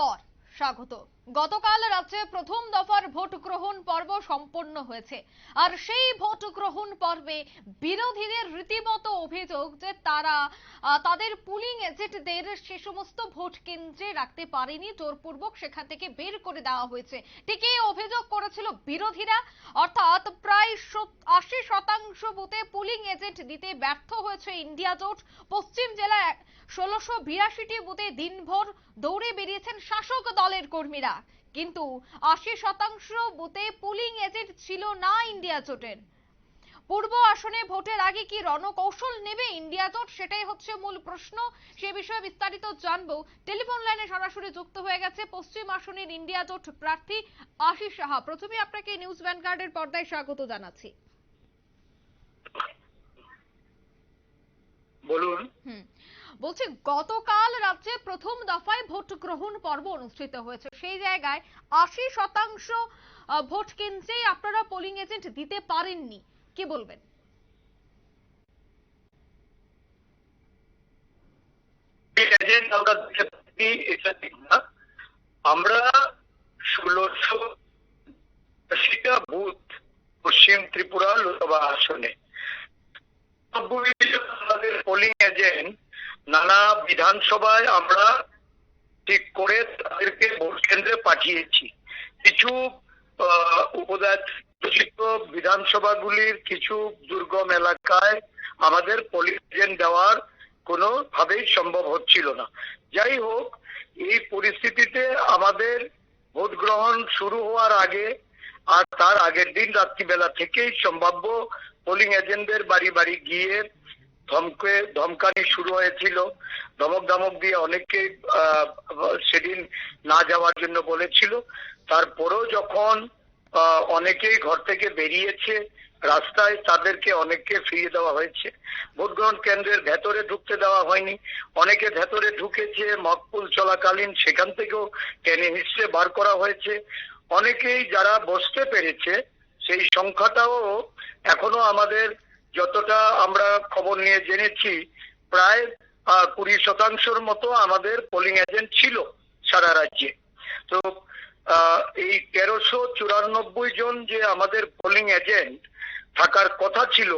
পর স্বাগত। গতকাল রাজ্যে প্রথম দফার ভোট গ্রহণ পর্ব সম্পন্ন হয়েছে। আর সেই ভোট গ্রহণ পর্বে বিরোধীদের রীতিমতো অভিযোগ যে তারা তাদের পুলিং এজেন্টদের সে সমস্ত ভোট কেন্দ্রে রাখতে পারেনি, জোরপূর্বক সেখান থেকে বের করে দেওয়া হয়েছে। ঠিক এই অভিযোগ করেছিল বিরোধীরা। অর্থাৎ প্রায় আশি শতাংশ বুথে পুলিং এজেন্ট দিতে ব্যর্থ হয়েছে ইন্ডিয়া জোট। পশ্চিম জেলায় ষোলোশো বিরাশিটি বুথে দিনভর দৌড়ে বেরিয়েছেন শাসক দলের কর্মীরা। কিন্তু আশি শতাংশ বুথে পুলিং এজেন্ট ছিল না ইন্ডিয়া জোটের। পূর্ব আসনে ভোটের আগে কি রণকৌশল নেবে ইন্ডিয়া জোট? সেটাই হচ্ছে মূল প্রশ্ন। সে বিষয়ে বিস্তারিত জানব। টেলিফোন লাইনে সরাসরি যুক্ত হয়ে গেছে পশ্চিম আসনের ইন্ডিয়া জোট প্রার্থী আশিস সাহা। প্রথমে আপনাকে নিউজ ভ্যানগার্ডের পর্দায় স্বাগত জানাচ্ছি বলুন হুম বলছি, গতকাল রাজ্যে প্রথম দফায় ভোট গ্রহণ পর্ব অনুষ্ঠিত হয়েছে। সেই জায়গায় আশি শতাংশ ভোট কেন্দ্রেই আপনারা পোলিং এজেন্ট দিতে পারেননি। কি বলবেন? আমরা ষোলোশো বুথ পশ্চিম ত্রিপুরা লোকসভা আসনে। আমাদের পোলিং এজেন্ট নানা বিধানসভায় আমরা ঠিক করে তাদেরকে ভোট কেন্দ্রে পাঠিয়েছি। কিছু উপদাচিত বিধানসভাগুলির কিছু দুর্গম এলাকায় আমাদের পোলিং এজেন্ট দেওয়ার কোনোভাবেই সম্ভব হচ্ছিল না। যাই হোক, এই পরিস্থিতিতে আমাদের ভোট গ্রহণ শুরু হওয়ার আগে আর তার আগের দিন রাত্রিবেলা থেকেই সম্ভাব্য পোলিং এজেন্টদের বাড়ি বাড়ি গিয়ে ধমকে ধমকানি শুরু হয়েছিল। ধমক ধমক দিয়ে অনেককে সেদিন না যাওয়ার জন্য বলেছিল। তারপরেও যখন অনেকেই ঘর থেকে বেরিয়েছে, রাস্তায় তাদেরকে অনেককে ফিরিয়ে দেওয়া হয়েছে। ভোট গ্রহণ কেন্দ্রের ভেতরে ঢুকতে দেওয়া হয়নি। অনেকে ভেতরে ঢুকেছে মকপুল চলাকালীন সেখান থেকেও টেনে হিসেবে বার করা হয়েছে। অনেকেই যারা বসতে পেরেছে, সেই সংখ্যাটাও এখনও আমাদের যতটা আমরা খবর নিয়ে জেনেছি, প্রায় কুড়ি শতাংশের মতো আমাদের পোলিং এজেন্ট ছিল সারা রাজ্যে। তো এই তেরোশো চুরানব্বই জন যে আমাদের পোলিং এজেন্ট থাকার কথা ছিল,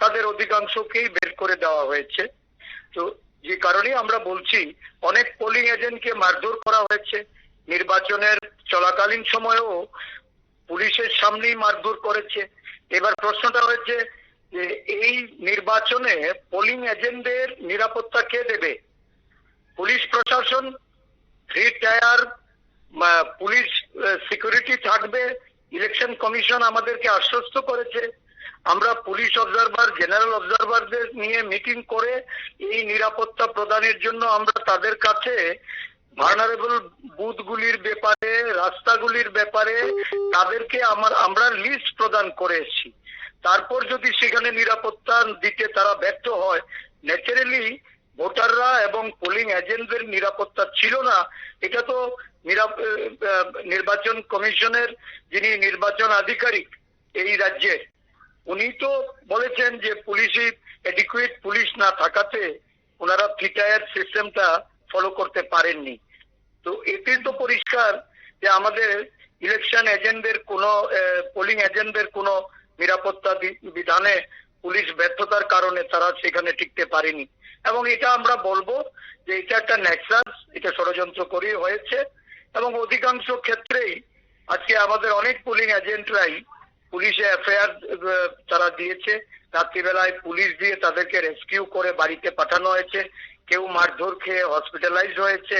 তাদের অধিকাংশকেই বের করে দেওয়া হয়েছে। তো, যে কারণে আমরা বলছি, অনেক পোলিং এজেন্টকে মারধর করা হয়েছে। নির্বাচনের চলাকালীন সময়েও পুলিশের সামনেই মারধর করেছে। এবার প্রশ্নটা হয়েছে যে এই নির্বাচনে পোলিং এজেন্টদের নিরাপত্তা কে দেবে? পুলিশ প্রশাসন থ্রি টায়ার পুলিশ সিকিউরিটি থাকবে ইলেকশন কমিশন আমাদেরকে আশ্বস্ত করেছে। আমরা পুলিশ অবজারভার জেনারেল অবজারভারদের নিয়ে মিটিং করে এই নিরাপত্তা প্রদানের জন্য আমরা তাদের কাছে ভার্নারেবল বুথগুলির ব্যাপারে, রাস্তাগুলির ব্যাপারে তাদেরকে আমার, আমরা লিস্ট প্রদান করে এসেছি। তারপর যদি সেখানে নিরাপত্তা দিতে তারা ব্যর্থ হয় ন্যাচারালি ভোটাররা এবং পোলিং এজেন্টদের নিরাপত্তা ছিল না। এটা তো নির্বাচন কমিশনের যিনি নির্বাচন আধিকারিক এই রাজ্যের উনি তো বলেছেন যে পুলিশি এডিকুয়েট পুলিশ না থাকাতে ওনারা ফিটায়ার সিস্টেমটা ফলো করতে পারেননি। তো এতে তো পরিষ্কার যে আমাদের ইলেকশন এজেন্টদের কোনো পোলিং এজেন্টদের কোনো নিরাপত্তা বিধানে পুলিশ ব্যর্থতার কারণে তারা সেখানে টিকতে পারেনি। এবং এটা আমরা বলব যে এটা একটা নেক্সাস এটা ষড়যন্ত্র করেই হয়েছে। এবং অধিকাংশ ক্ষেত্রেই আজকে আমাদের অনেক পোলিং এজেন্টরাই পুলিশে এফআইআর তারা দিয়েছে। রাত্রিবেলায় পুলিশ দিয়ে তাদেরকে রেস্কিউ করে বাড়িতে পাঠানো হয়েছে। কেউ মারধর খেয়ে হসপিটালাইজ হয়েছে।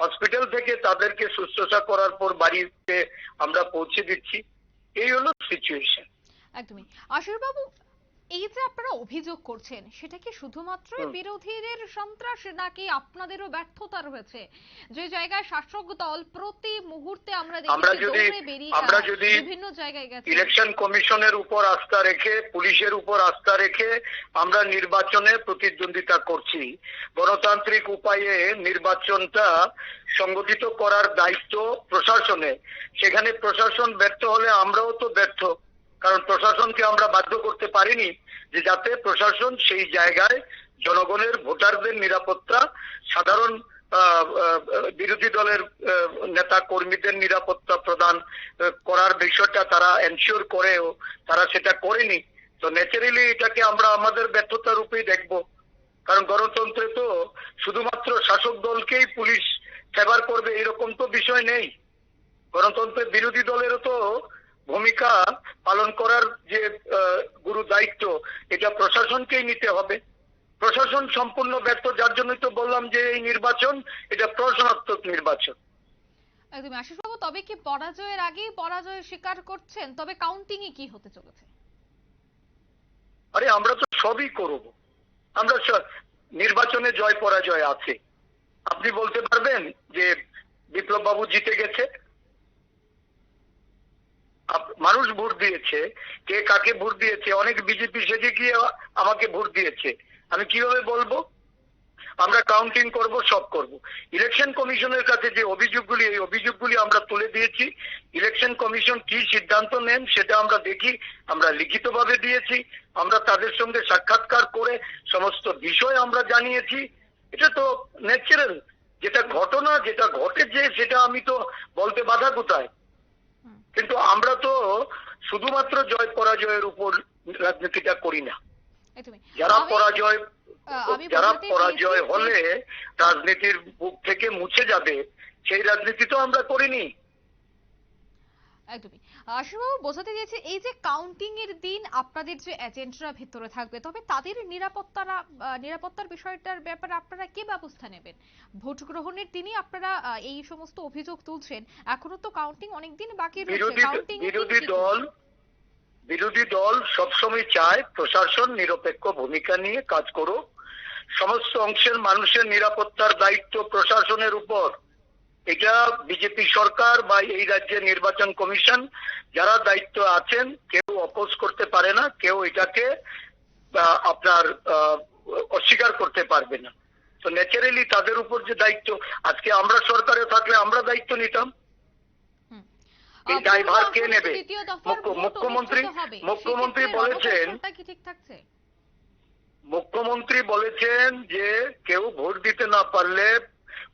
হসপিটাল থেকে তাদেরকে শুশ্রূষা করার পর বাড়িতে আমরা পৌঁছে দিচ্ছি। এই হলো সিচুয়েশন একদমই। আশিস বাবু এই যে আপনারা অভিযোগ করছেন সেটা কি শুধুমাত্র বিরোধীদের সন্ত্রাস নাকি আপনাদেরও ব্যর্থতা রয়েছে? যে জায়গায় শাসক দল প্রতি মুহূর্তে আমরা আমরা দেখি যদি- আমরা যদি বিভিন্ন জায়গায় গেছে। ইলেকশন কমিশনের উপর আস্থা রেখে পুলিশের উপর আস্থা রেখে আমরা নির্বাচনে প্রতিদ্বন্দ্বিতা করছি। গণতান্ত্রিক উপায়ে নির্বাচনটা সংগঠিত করার দায়িত্ব প্রশাসনে। সেখানে প্রশাসন ব্যর্থ হলে আমরাও তো ব্যর্থ। কারণ প্রশাসনকে আমরা বাধ্য করতে পারিনি যে যাতে প্রশাসন সেই জায়গায় জনগণের ভোটারদের নিরাপত্তা, সাধারণ বিরোধী দলের নেতা কর্মীদের নিরাপত্তা প্রদান করার বিষয়টা তারা এনশিওর করেও তারা সেটা করেনি। তো ন্যাচারালি এটাকে আমরা আমাদের ব্যর্থতা রূপেই দেখব। কারণ গণতন্ত্রে তো শুধুমাত্র শাসক দলকেই পুলিশ ফেভার করবে এরকম তো বিষয় নেই। গণতন্ত্রের বিরোধী দলেরও তো ভূমিকা পালন করার যে গুরু দায়িত্ব এটা প্রশাসনকেই নিতে হবে। প্রশাসন সম্পূর্ণ ব্যর্থ যার জন্যই তো বললাম যে এই নির্বাচন এটা প্রশাসনাত্মক নির্বাচন। একদম আশিসবাবু তবে কি পরাজয়ের আগেই পরাজয় স্বীকার করছেন? তবে কাউন্টিং এ কি হতে চলেছে? আরে আমরা তো সবই করব। আমরা নির্বাচনে জয় পরাজয় আছে। আপনি বলতে পারবেন যে বিপ্লব বাবু জিতে গেছে। মানুষ ভোট দিয়েছে, কে কাকে ভোট দিয়েছে, অনেক বিজেপি সেজে গিয়ে আমাকে ভোট দিয়েছে। আমি কীভাবে বলব? আমরা কাউন্টিং করব, সব করব। ইলেকশন কমিশনের কাছে যে অভিযোগগুলি, এই অভিযোগগুলি আমরা তুলে দিয়েছি। ইলেকশন কমিশন কি সিদ্ধান্ত নেন সেটা আমরা দেখি, আমরা লিখিতভাবে দিয়েছি। আমরা তাদের সঙ্গে সাক্ষাৎকার করে সমস্ত বিষয় আমরা জানিয়েছি। এটা তো ন্যাচারাল যেটা ঘটনা, যেটা ঘটেছে, সেটা আমি তো বলতে বাধা কোথায়। কিন্তু আমরা তো শুধুমাত্র জয় পরাজয়ের উপর রাজনীতিটা করি না। যারা পরাজয় যারা পরাজয় হলে রাজনীতির বুক থেকে মুছে যাবে সেই রাজনীতি তো আমরা করিনি। একদমই। আশিসবাবু বোঝাতে চেয়েছি এই যে কাউন্টিং এর দিন আপনাদের যে এজেন্টরা ভেতরে থাকবে তবে তাদের নিরাপত্তারা নিরাপত্তার বিষয়টার ব্যাপারে আপনারা কি ব্যবস্থা নেবেন? ভোট গ্রহণের দিনই আপনারা এই সমস্ত অভিযোগ তুলছেন। এখনও তো কাউন্টিং অনেকদিন বাকি রয়েছে। কাউন্টিং বিরোধী দল বিরোধী দল সবসময় চায় প্রশাসন নিরপেক্ষ ভূমিকা নিয়ে কাজ করুক। সমস্ত অংশের মানুষের নিরাপত্তার দায়িত্ব প্রশাসনের উপর। এটা বিজেপি সরকার বা এই রাজ্যের নির্বাচন কমিশন যারা দায়িত্ব আছেন কেউ অপোজ করতে পারে না কেউ এটাকে আপনার অস্বীকার করতে পারবে না। তো ন্যাচারালি তাদের উপর যে দায়িত্ব আজকে আমরা সরকারে থাকলে আমরা দায়িত্ব নিতাম। এই দায়ভার কে নেবে? মুখ্যমন্ত্রী- মুখ্যমন্ত্রী বলেছেন- মুখ্যমন্ত্রী বলেছেন যে কেউ ভোট দিতে না পারলে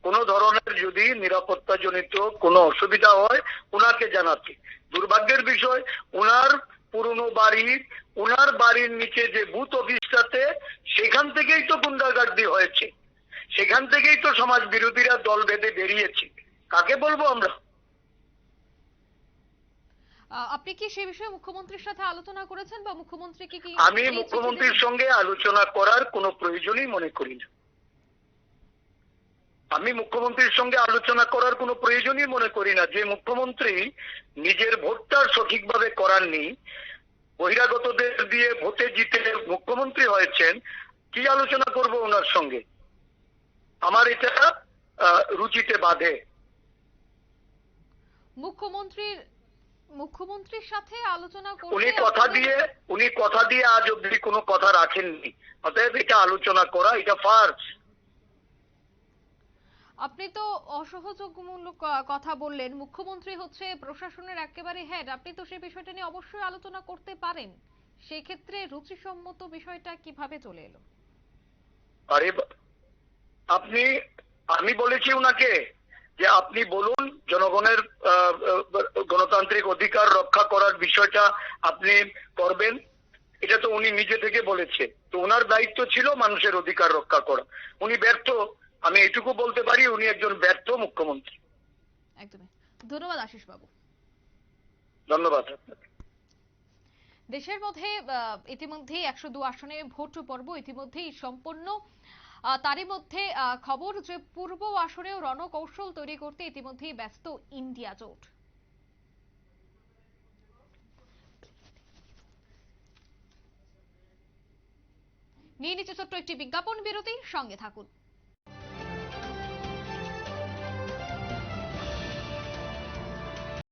কোন ধরনের যদি নিরাপত্তাজনিত কোনো অসুবিধা হয় উনাকে জানাতে। দুর্ভাগ্যের বিষয় উনার পুরনো বাড়ির উনার বাড়ির নিচে যে বুথ অফিসটাতে সেখান থেকেই তো গুন্ডাগার্দি হয়েছে। সেখান থেকেই তো সমাজ বিরোধীরা দল বেঁধে বেরিয়েছে। কাকে বলব আমরা? আপনি কি সেই বিষয়ে মুখ্যমন্ত্রীর সাথে আলোচনা করেছেন বা মুখ্যমন্ত্রীকে কি আমি মুখ্যমন্ত্রীর সঙ্গে আলোচনা করার কোনো প্রয়োজনই মনে করি না। আমি মুখ্যমন্ত্রীর সঙ্গে আলোচনা করার কোনো প্রয়োজনই মনে করি না। যে মুখ্যমন্ত্রী নিজের ভোটটা সঠিকভাবে করাননি বহিরাগতদের দিয়ে ভোটে জিতে মুখ্যমন্ত্রী হয়েছেন কি আলোচনা করব ওনার সঙ্গে? আমার এটা রুচিতে বাধে। মুখ্যমন্ত্রীর মুখ্যমন্ত্রীর সাথে আলোচনা করতে উনি কথা দিয়ে উনি কথা দিয়ে আজ অব্দি কোনো কথা রাখেননি। অতএব এটা আলোচনা করা এটা ফার্স আপনি তো অসহযোগমূলক কথা বললেন। মুখ্যমন্ত্রী হচ্ছে প্রশাসনের একেবারে হেড আপনি তো সেই বিষয়টা নিয়ে অবশ্যই আলোচনা করতে পারেন। সেক্ষেত্রে রুচিসম্মত বিষয়টা কীভাবে চলে এলো? আরে, আপনি, আমি বলেছি উনাকে যে আপনি বলুন, জনগণের গণতান্ত্রিক অধিকার রক্ষা করার বিষয়টা আপনি করবেন। এটা তো উনি নিজে থেকে বলেছে। তো ওনার দায়িত্ব ছিল মানুষের অধিকার রক্ষা করা। উনি ব্যর্থ আমি এটুকু বলতে পারি উনি একজন ব্যর্থ মুখ্যমন্ত্রী। একদমই। ধন্যবাদ আশিস বাবু ধন্যবাদ আপনাকে। দেশের মধ্যে আহ, ইতিমধ্যেই একশো দু আসনে ভোট পর্ব ইতিমধ্যেই সম্পন্ন। তারই মধ্যে খবর যে পূর্ব আসনেও রণকৌশল তৈরি করতে ইতিমধ্যেই ব্যস্ত ইন্ডিয়া জোট। নিয়ে নিচ্ছে ছোট্ট একটি বিজ্ঞাপন বিরতি সঙ্গে থাকুন।